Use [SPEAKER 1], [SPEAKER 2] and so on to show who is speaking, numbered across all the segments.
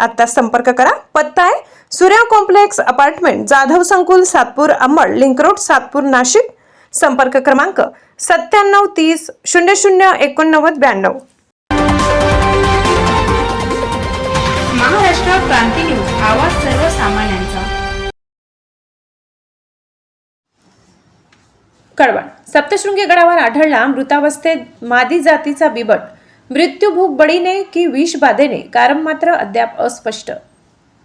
[SPEAKER 1] आत्ता संपर्क करा. पत्ता आहे सूर्या कॉम्प्लेक्स अपार्टमेंट जाधव संकुल सातपूर अंबड लिंक रोड सातपूर नाशिक. संपर्क क्रमांक सत्त्याण्णव तीस शून्य शून्य एकोणनव्वद ब्याण्णव.
[SPEAKER 2] महाराष्ट्र क्रांती न्यूज आवाज सर्वसामान्यांचा.
[SPEAKER 1] कळवण. सप्तशृंगी गडावर आढळला मृतावस्थेत मादी जातीचा बिबट. मृत्यू भूक बळीने की विष बाधेने कारण मात्र अद्याप अस्पष्ट.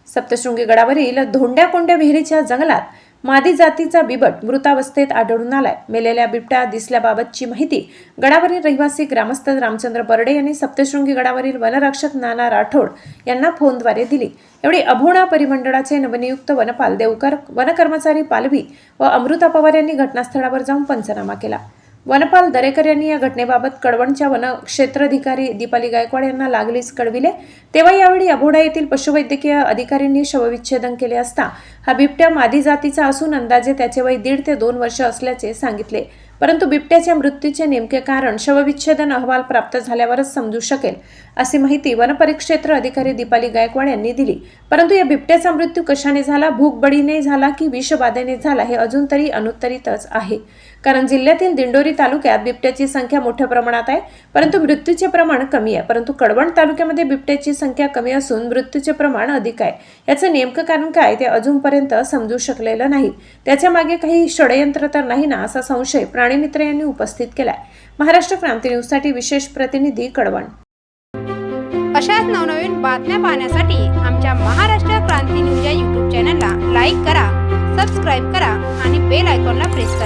[SPEAKER 1] सप्तशृंगी गडावरील धोंड्या कोंड्या विहिरीच्या जंगलात मादी जातीचा बिबट मृतावस्थेत आढळून आलाय. मेलेल्या बिबट्या दिसल्याबाबतची माहिती गडावरील रहिवासी ग्रामस्थ रामचंद्र बर्डे यांनी सप्तशृंगी गडावरील वनरक्षक नाना राठोड यांना फोनद्वारे दिली. एवढी अभोणा परिमंडळाचे नवनियुक्त वनपाल देवकर वनकर्मचारी पालवी व अमृता पवार यांनी घटनास्थळावर जाऊन पंचनामा केला. वनपाल दरेकर यांनी या घटनेबाबत कडवणच्या वन क्षेत्राधिकारी दीपाली गायकवाड यांना लागलीच कळविले. तेव्हा यावेळी अभोडा येथील पशुवैद्यकीय अधिकाऱ्यांनी शवविच्छेदन केले असता हा बिबट्या मादी जातीचा असून अंदाजे त्याचे वय दीड ते दोन वर्ष असल्याचे सांगितले. परंतु बिबट्याच्या मृत्यूचे नेमके कारण शवविच्छेदन अहवाल प्राप्त झाल्यावरच समजू शकेल अशी माहिती वनपरिक्षेत्र अधिकारी दीपाली गायकवाड यांनी दिली. परंतु या बिबट्याचा मृत्यू कशाने झाला भूकबळीने झाला की विषबाधेने झाला हे अजून तरी अनुत्तरितच आहे. कारण जिल्ह्यातील दिंडोरी तालुक्यात बिबट्याची संख्या मोठ्या प्रमाणात आहे परंतु मृत्यूचे प्रमाण कमी आहे. परंतु कडवण तालुक्यामध्ये बिबट्याची संख्या कमी असून मृत्यूचे प्रमाण अधिक आहे. याचं नेमकं कारण काय ते अजूनपर्यंत समजू शकलेलं नाही. त्याच्यामागे काही षडयंत्र तर नाही ना असा संशय प्राणीमित्र यांनी उपस्थित केलाय. महाराष्ट्र क्रांती न्यूजसाठी विशेष प्रतिनिधी कडवण.
[SPEAKER 3] अशाच नवनवीन बातम्या पाहण्यासाठी आमच्या महाराष्ट्र क्रांती न्यूज या यूट्यूब चॅनलला लाईक करा सबस्क्राईब करा आणि बेल आयकॉनला प्रेस करा.